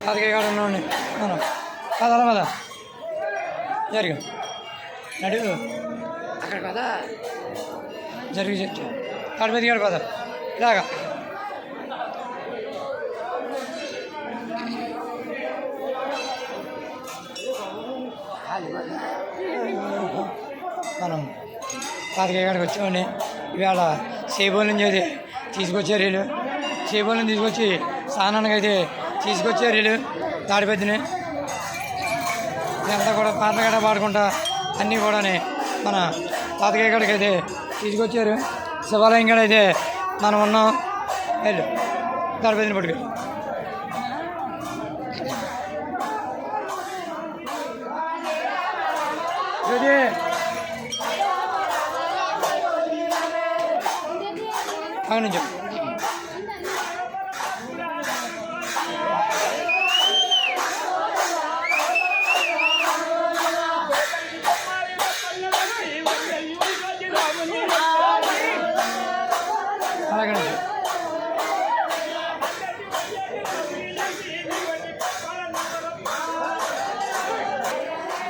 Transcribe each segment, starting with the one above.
అదిగే కాడ ఉండండి మనం పద జరుగు నడు అక్కడ పద జరిగి చెప్తా కడపతి కాడ పద ఇలాగా మనం పాతికే కాడికి వచ్చామండి ఇవాళ సేబోల్ నుంచి అయితే తీసుకొచ్చారు వీళ్ళు సేబోల్ నుంచి తీసుకొచ్చి స్నానానికి అయితే తీసుకొచ్చారు వీళ్ళు తాడిపెద్దిని ఎంత కూడా పాటలు గట్రా పాడుకుంటా అన్నీ కూడా మన తాతకాయ కాడికి అయితే తీసుకొచ్చారు. శివాలయం కాడ అయితే మనం ఉన్నాం. వెళ్ళు తాడిపెద్దిని పట్టుకెళ్ళి ఇది అక్కడి నుంచి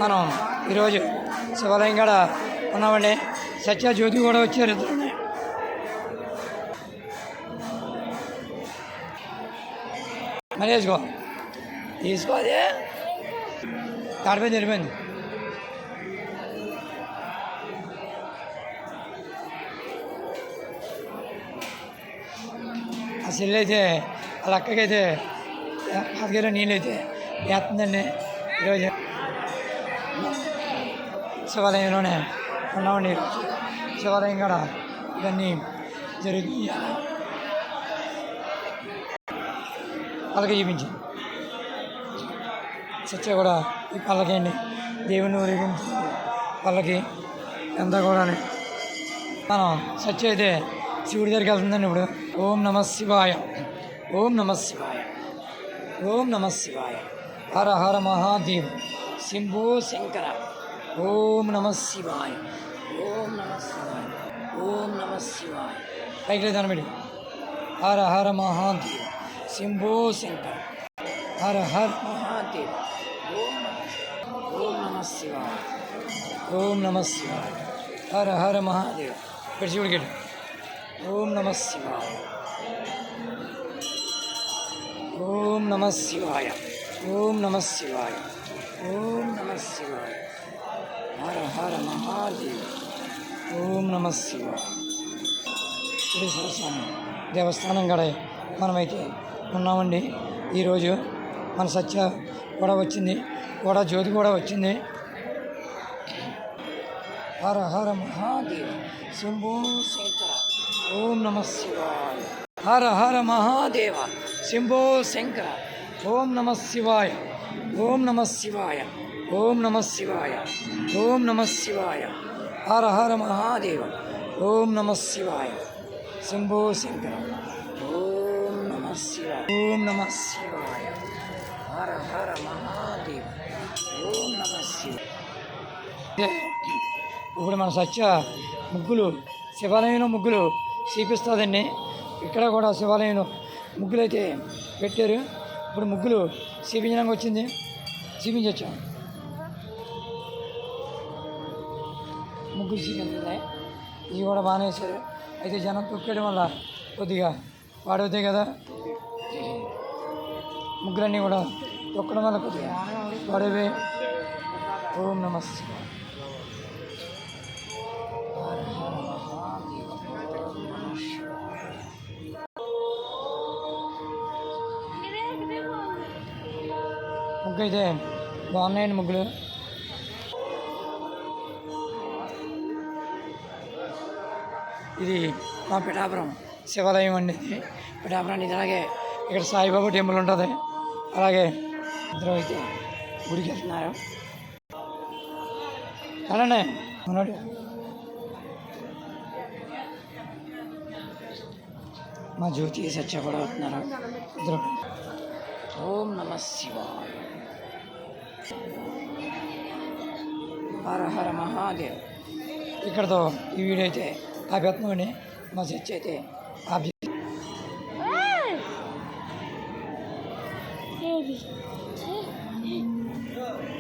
మనం ఈరోజు శివాలయం కాడ ఉన్నామండి. సత్య జ్యోతి కూడా వచ్చారు. ఇద్దరు మరి వేసుకో తీసుకో అదే. తాడిపోయింది వెళ్ళిపోయింది ఆ సెల్ అయితే వాళ్ళ అక్కకైతే పాతికేలో నీళ్ళు వేస్తుందండి ఈరోజు శివాలయంలోనే ఉన్నామండి. ఈరోజు శివాలయం కూడా ఇవన్నీ జరుగుతుంది పలక చూపించింది సత్య కూడా ఈ పల్లకండి దేవుని ఊరేగించి పల్లకి ఎంత కూడా మనం సత్య అయితే శివుడి దగ్గరికి వెళ్తుందండి ఇప్పుడు. ఓం నమ శివాయ. ఓం నమ శివాయ. ఓం నమ శివాయ. హర హర మహాదేవ్. శంభో శంకర. ఓం నమ శివాయ. ఓం నమ శివాయ. ఓం నమ శివాయ. పైకి లేదు అనబడి హర హర మహాదేవ్. శంభో శంకర. హర హర మహాదేవ్. ఓం నమ శివాయ. ఓం నమ శివాయ. హర హర మహాదేవ్. ఇక్కడ శివుడికి వెళ్ళు. ఓం నమ శివాయ. ఓం నమ శివాయ. ఓం నమ శివాయ. ఓం నమ శివాయ. హర హర మహాదేవ్. ఓం నమ శివాయ. శ్రీశ్వర స్వామి దేవస్థానం కాడ మనమైతే ఉన్నామండి. ఈరోజు మన సత్య కూడా వచ్చింది. కూడా జ్యోతి కూడా వచ్చింది. హర హర మహాదేవ. శంభో శంకర ఓం నమ శివాయ. హర హర మహాదేవ. శంభో శంకర. ఓం నమ శివాయ. ఓం నమ శివాయ. ఓం నమ శివాయ. ఓం నమ శివాయ. హర హర మహాదేవ. ఓం నమ శివాయ. శంభో శంకర. ఓం నమ శివాయ. ఓం నమ శివాయ. హర హర మహాదేవ. ఓం నమ శివాయ. ఇప్పుడు మన సత్య ముగ్గులు శివాలయంలో ముగ్గులు చూపిస్తుందండి ఇక్కడ కూడా శివాలయంలో ముగ్గులు అయితే పెట్టారు. ఇప్పుడు ముగ్గులు చూపించడానికి వచ్చింది. చూపించవచ్చు ముగ్గులు చూపించింది ఇవి కూడా బాగానే వేశారు అయితే జనం తొక్కేయడం వల్ల కొద్దిగా పాడవుతాయి కదా. ముగ్గులన్నీ కూడా తొక్కడం వల్ల కొద్దిగా పాడవే ఓం నమస్కారం ముగ్గు అయితే బాగున్నాయండి ముగ్గులు. ఇది మా పిఠాపురం శివాలయం అండి ఇది. పిఠాపురానికి ఇది అలాగే ఇక్కడ సాయిబాబా టెంపుల్ ఉంటుంది. అలాగే ఇద్దరు అయితే గుడికి వెళ్తున్నారు అలానే ఉన్నాడు. మా జ్యోతి సత్య కూడా అవుతున్నారు ఇద్దరు. ఓం నమ శివాయ హర హర మహాదేవ్ ఇక్కడతో ఈ వీడియో అయితే ఆపేస్తున్నామండి మా చర్చ అయితే ఆపి